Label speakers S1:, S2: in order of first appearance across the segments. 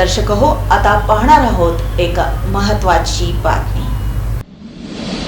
S1: दर्शक हो आता पाहणार आहोत एक महत्वाची बातमी.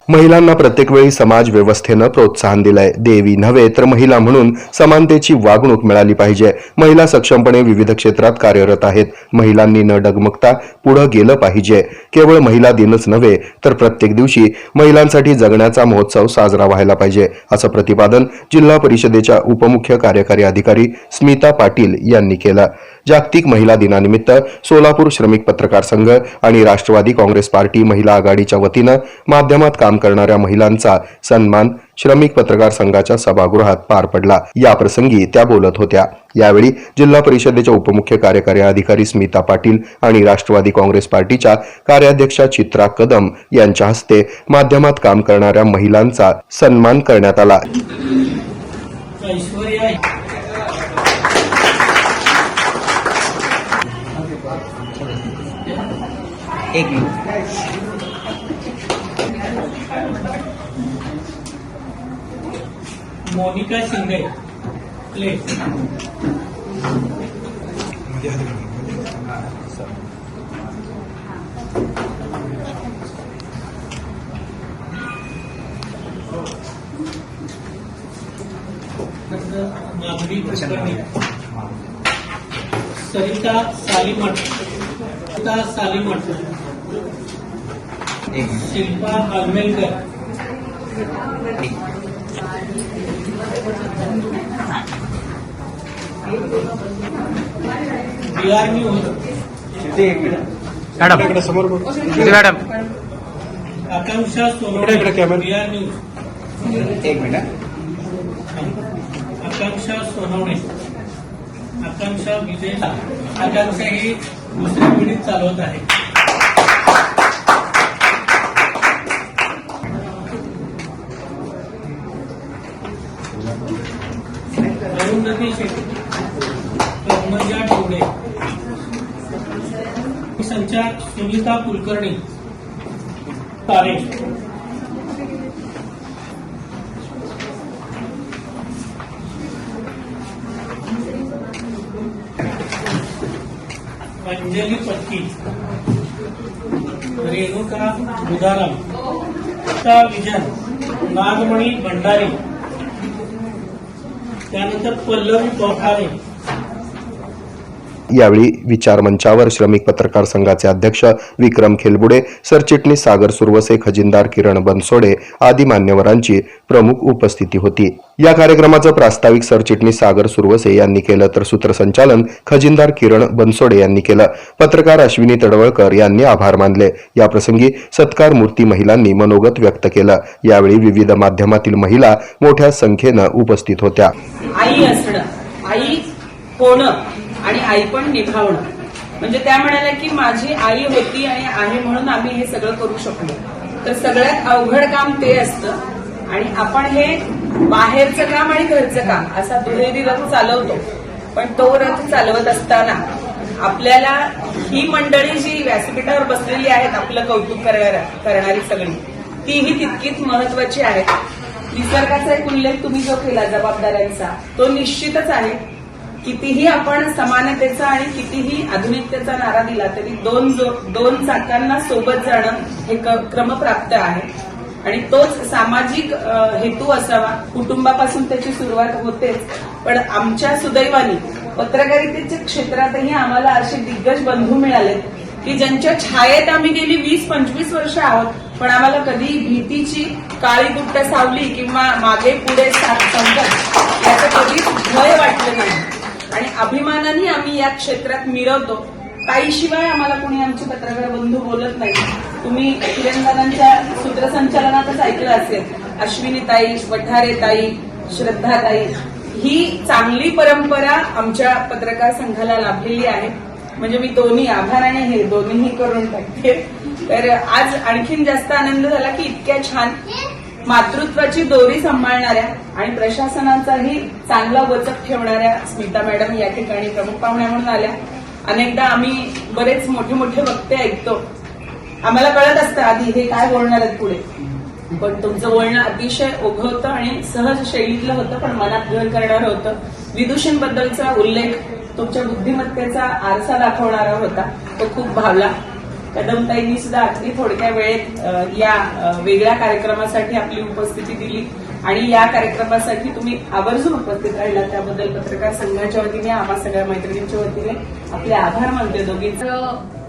S2: महिलांना प्रत्येक वेळी समाज व्यवस्थेनं प्रोत्साहन दिलंय. देवी नव्हे तर महिला म्हणून समानतेची वागणूक मिळाली पाहिजे. महिला सक्षमपणे विविध क्षेत्रात कार्यरत आहेत. महिलांनी न डगमगता पुढं गेलं पाहिजे. केवळ महिला दिनच नव्हे तर प्रत्येक दिवशी महिलांसाठी जगण्याचा महोत्सव साजरा व्हायला पाहिजे असं प्रतिपादन जिल्हा परिषदेच्या उपमुख्य कार्यकारी अधिकारी स्मिता पाटील यांनी केलं. जागतिक महिला दिनानिमित्त सोलापूर श्रमिक पत्रकार संघ आणि राष्ट्रवादी काँग्रेस पार्टी महिला आघाडीच्या वतीनं माध्यमात काम करणाऱ्या महिलांचा सन्मान श्रमिक पत्रकार संघाच्या सभागृहात पार पडला. याप्रसंगी त्या बोलत होत्या. यावेळी जिल्हा परिषदेच्या उपमुख्य कार्यकारी अधिकारी स्मिता पाटील आणि राष्ट्रवादी काँग्रेस पार्टीच्या कार्याध्यक्षा चित्रा कदम यांच्या हस्ते माध्यमात काम करणाऱ्या महिलांचा सन्मान करण्यात आला.
S3: एक minute.
S4: Monika Shinde play Madhuri Kulkarni. Sarita Salimath. Sarita Salimath. Shilpa Alamelkar Bihar news
S3: minute.
S5: Madam.
S4: Akanksha Sonawane. Bihar news
S3: एक मिनिट.
S4: आकांक्षा सोनवणे. आकांक्षा विजय आकांक्षा ही दुसऱ्या पिढीत चालवत आहे. संचार सुनीता कुलकर्णी. तारे. अंजली पत्की. रेणुका बुधाराम. विजन. नागमणी भंडारी. त्यानंतर पल्लवी बोखारे
S2: यावेळी विचार मंचावर श्रमिक पत्रकार संघाचे अध्यक्ष विक्रम खेलबुडे सरचिटणीस सागर सुरवसे खजिनदार किरण बनसोडे आदी मान्यवरांची प्रमुख उपस्थिती होती. या कार्यक्रमाचं प्रास्ताविक सरचिटणीस सागर सुरवसे यांनी केलं तर सूत्रसंचालन खजिनदार किरण बनसोडे यांनी केलं. पत्रकार अश्विनी तडवळकर यांनी आभार मानले. याप्रसंगी सत्कार मूर्ती महिलांनी मनोगत व्यक्त केलं. यावेळी विविध माध्यमातील महिला मोठ्या संख्येनं उपस्थित होत्या.
S6: आई असणं. आई होणं आणि आई पण निभावणं. म्हणजे त्या म्हणाल्या की माझी आई होती आणि आहे म्हणून आम्ही हे सगळं करू शकलो. तर सगळ्यात अवघड काम ते असतं. आणि आपण हे बाहेरचं काम आणि घरचं काम असा दुहेरी रथ चालवतो. पण तो रथ चालवत असताना आपल्याला ही मंडळी जी व्यासपीठावर बसलेली आहेत आपलं कौतुक करणारी सगळी तीही तितकीच महत्वाची आहे निसर्गाचा एक उल्लेख तुम्ही जो केला जबाबदाऱ्यांचा तो निश्चितच आहे. कितीही आपण समानतेचा आणि कितीही आधुनिकतेचा नारा दिला तरी दोन दोन चाकांना सोबत जाणं हे क्रमप्राप्त आहे. आणि तोच सामाजिक हेतू असावा. कुटुंबापासून त्याची सुरुवात होतेच. पण आमच्या सुदैवानी पत्रकारितेच्या क्षेत्रातही आम्हाला असे दिग्गज बंधू मिळाले की ज्यांच्या छायेत आम्ही गेली वीस पंचवीस वर्ष आहोत पण आम्हाला कधी भीतीची काळी गुट्ट सावली किंवा मागे पुढे सा- संकट याचं कधीच भय वाटलं नाही. आणि अभिमानाने आम्ही या क्षेत्रात मिरवतो. ताईशिवाय आम्हाला कोणी आमचे पत्रकार बंधू बोलत नाही. तुम्ही किरणदारांच्या सूत्रसंचालनातच ऐकलं असेल. अश्विनी ताई वठारे ताई श्रद्धा ताई ही चांगली परंपरा आमच्या पत्रकार संघाला लाभलेली आहे. म्हणजे मी दोन्ही आभाराने हे दोन्हीही करून टाकते. तर आज आणखीन जास्त आनंद झाला की इतक्या छान मातृत्वाची दोरी सांभाळणाऱ्या आणि प्रशासनाचाही चांगला वचक ठेवणाऱ्या स्मिता मॅडम या ठिकाणी प्रमुख पाहुण्या म्हणून आल्या. अनेकदा आम्ही बरेच मोठे मोठे वक्ते ऐकतो. आम्हाला कळत असतं आधी हे काय बोलणार आहेत पुढे. पण तुमचं बोलणं अतिशय ओघं होतं आणि सहज शैलीतलं होतं पण मनात घर करणारं होतं. विदूषणबद्दलचा उल्लेख तुमच्या बुद्धिमत्तेचा आरसा दाखवणारा होता. तो खूप भावला. कदमताईंनी सुद्धा अगदी थोडक्या वेळेत या वेगळ्या कार्यक्रमासाठी आपली उपस्थिती दिली. आणि या कार्यक्रमासाठी तुम्ही आवर्जून उपस्थित राहिला त्याबद्दल पत्रकार संघाच्या वतीने आम्हा सगळ्या मैत्रिणींच्या वतीने आपले आभार मानते दोघींचे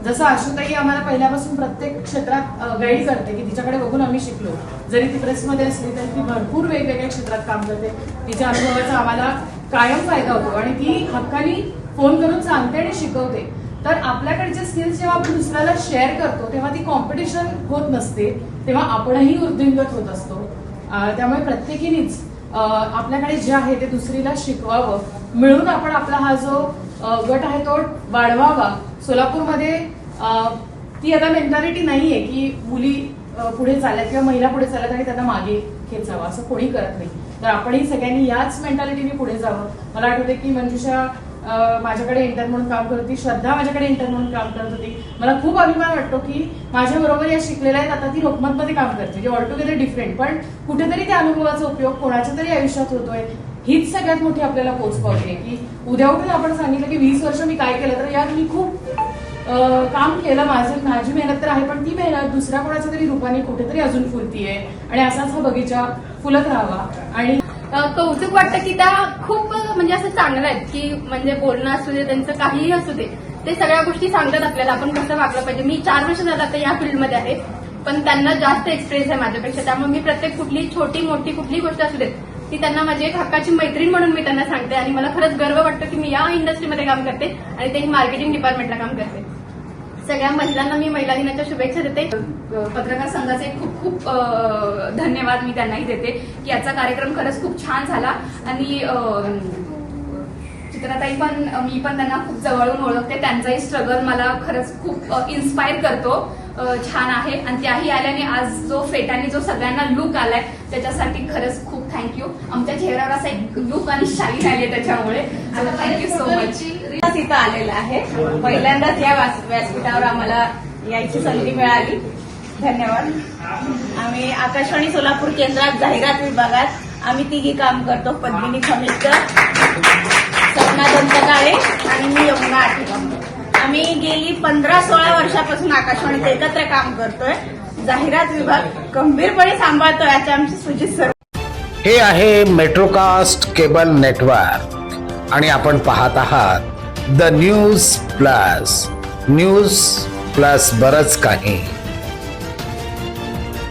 S7: जसं आशुताई आम्हाला पहिल्यापासून प्रत्येक क्षेत्रात गाईड करते की तिच्याकडे बघून आम्ही शिकलो. जरी ती प्रेसमध्ये असली तरी ती भरपूर वेगवेगळ्या क्षेत्रात काम करते. तिच्या अनुभवाचा आम्हाला कायम फायदा होतो. आणि ती हक्कानी फोन करून सांगते आणि शिकवते. तर आपल्याकडचे स्किल्स जेव्हा आपण दुसऱ्याला शेअर करतो तेव्हा ती कॉम्पिटिशन होत नसते तेव्हा आपणही वृद्धिंगत होत असतो. त्यामुळे प्रत्येकीनेच आपल्याकडे जे आहे ते दुसरीला शिकवावं. मिळून आपण आपला हा जो गट आहे तो वाढवावा. सोलापूरमध्ये ती आता मेंटॅलिटी नाहीये की मुली पुढे चालल्यात किंवा महिला पुढे चालल्यात आणि त्यांना मागे खेचावं. असं कोणी करत नाही. तर आपणही सगळ्यांनी याच मेंटॅलिटीने पुढे जावं. मला आठवते की मंजुषा माझ्याकडे इंटर्न म्हणून काम करत होती. श्रद्धा माझ्याकडे इंटर्न म्हणून काम करत होती. मला खूप अभिमान वाटतो की माझ्या बरोबर या शिकलेल्या आहेत. आता ती लोकमतमध्ये काम करते. जे ऑलटुगेदर डिफरंट पण कुठेतरी त्या अनुभवाचा उपयोग कोणाच्या तरी आयुष्यात होतोय हीच सगळ्यात मोठी आपल्याला पोच पावते की उद्या उठून आपण सांगितलं की वीस वर्ष मी काय केलं तर यात मी खूप काम केलं. माझं माझी मेहनत तर आहे पण ती मेहनत दुसऱ्या कोणाच्या तरी रूपाने कुठेतरी अजून फुलतीये. आणि असाच हा बगीचा फुलत राहावा. आणि
S8: कौतुक वाटतं की त्या खूप म्हणजे असं चांगलं आहेत की म्हणजे बोलणं असू दे त्यांचं काहीही असू दे ते सगळ्या गोष्टी सांगतात आपल्याला. आपण कसं वागलं पाहिजे. मी चार वर्ष झालं आता या फील्डमध्ये आहे पण त्यांना जास्त एक्सपिरियन्स आहे माझ्यापेक्षा. त्यामुळे मी प्रत्येक कुठली छोटी मोठी कुठली गोष्ट असू देत ती त्यांना माझी एक हक्काची मैत्रीण म्हणून मी त्यांना सांगते. आणि मला खरंच गर्व वाटतं की मी या इंडस्ट्रीमध्ये काम करते आणि ते मार्केटिंग डिपार्टमेंटला काम करते. सगळ्या महिलांना मी महिला दिनाच्या शुभेच्छा देते. पत्रकार संघाचे खूप खूप धन्यवाद मी त्यांनाही देते की याचा कार्यक्रम खरंच खूप छान झाला. आणि चित्रताई चित्राताई पण मी पण त्यांना खूप जवळून ओळखते. त्यांचाही स्ट्रगल मला खरंच खूप इन्स्पायर करतो. छान आहे. आणि त्याही आल्याने आज जो फेटाने जो सगळ्यांना लुक आलाय त्याच्यासाठी खरंच खूप थँक्यू आमच्या चेहऱ्यावर असा एक लुक आणि शाली आली त्याच्यामुळे. थँक्यू सो मच
S9: इथं आलेला आहे. पहिल्यांदाच या व्यासपीठावर आम्हाला यायची संधी मिळाली. धन्यवाद. आम्ही आकाशवाणी सोलापूर केंद्रात जाहिरात विभागात आम्ही तिघी काम करतो. पद्मिनी खमिष्कर सपना दंतकाळे आणि मी यमुना आठवण आम्ही गेली पंधरा सोळा वर्षापासून आकाशवाणीत एकत्र काम करतोय. जाहिरात विभाग गंभीरपणे सांभाळतो याचे आमचे सुजित सर.
S5: हे आहे मेट्रोकास्ट केबल नेटवर्क आणि आपण पाहत आहात the news plus news plus बरच काही.